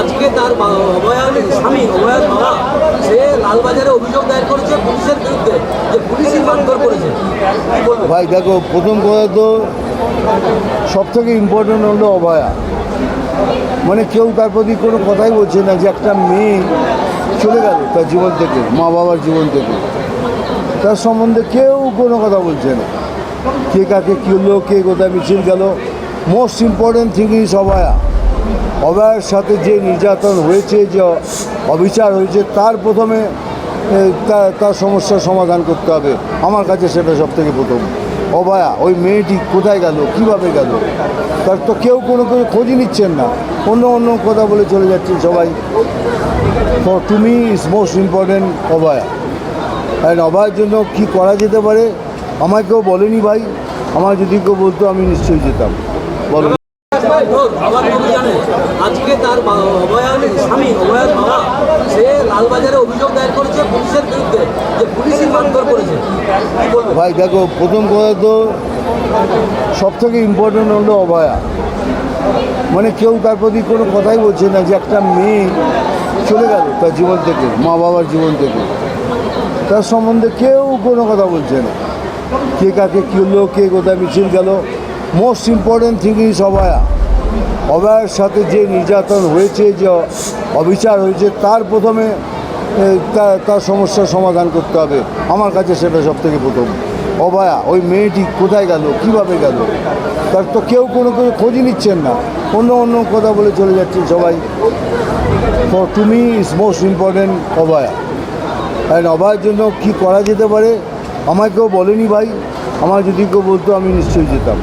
আজকে তার অভয়ার স্বামী, অভয়ার বাবা সে লালবাজারে অভিযোগ দায়ের করেছে পুলিশের বিরুদ্ধে, যে পুলিশই মারধর করেছে। ভাই, দেখো, প্রথম কথা তো সব থেকে ইম্পর্টেন্ট হলো অভয়া। মানে কেউ তার প্রতি কোনো কথাই বলছে না যে একটা মেয়ে চলে গেল তার জীবন থেকে, মা বাবার জীবন থেকে। তার সম্বন্ধে কেউ কোনো কথা বলছে না। কে কাকে কী হলো, কে কোথায় মিছিল গেল most important thing is Abhaya. অভয়ার সাথে যে নির্যাতন হয়েছে, যে অবিচার হয়েছে, তার প্রথমে তার সমস্যার সমাধান করতে হবে। আমার কাছে সেটা সব থেকে প্রথম। অভয়া, ওই মেয়েটি কোথায় গেল? কীভাবে গেল? তার তো কেউ কোনো কেউ খোঁজই নিচ্ছেন না। অন্য অন্য কথা বলে চলে যাচ্ছেন সবাই। For to me is most important Abhaya. And অভয়ের জন্য কি করা যেতে পারে? আমায় কেউ বলেনি ভাই। আমার যদি কেউ বলতো, আমি নিশ্চয়ই যেতাম। বলো। অভিযানে আজকে তার অভয়ার স্বামী অভয়ার বাবা, সে লালবাজারে অভিযোগ দায়ের করেছে পুলিশের বিরুদ্ধে, যে পুলিশই মারধর করেছে। ভাই, দেখো, প্রথম কথা তো সব থেকে ইম্পর্টেন্ট হলো অভয়া মানে কেউ তার প্রতি কোনো কথাই বলছে না যে একটা মেয়ে চলে গেল তার জীবন থেকে, মা বাবার জীবন থেকে। তার সম্বন্ধে কেউ কোনো কথা বলছে না। কে কাকে কী হলো, কে কোথায় মিছিল গেল most important thing is Abhaya অভয়ার সাথে যে নির্যাতন হয়েছে, যে অবিচার হয়েছে, তার প্রথমে তার সমস্যার সমাধান করতে হবে। আমার কাছে সেটা সব থেকে প্রথম। অভয়া, ওই মেয়েটি কোথায় গেল? কীভাবে গেল? তার তো কেউ কোনো কেউ খোঁজই নিচ্ছেন না। অন্য অন্য কথা বলে চলে যাচ্ছেন সবাই। For to me is most important Abhaya. And অভয়ের জন্য কি করা যেতে পারে? আমায় কেউ বলেনি ভাই। আমার যদি কেউ বলতো, আমি নিশ্চয়ই যেতাম।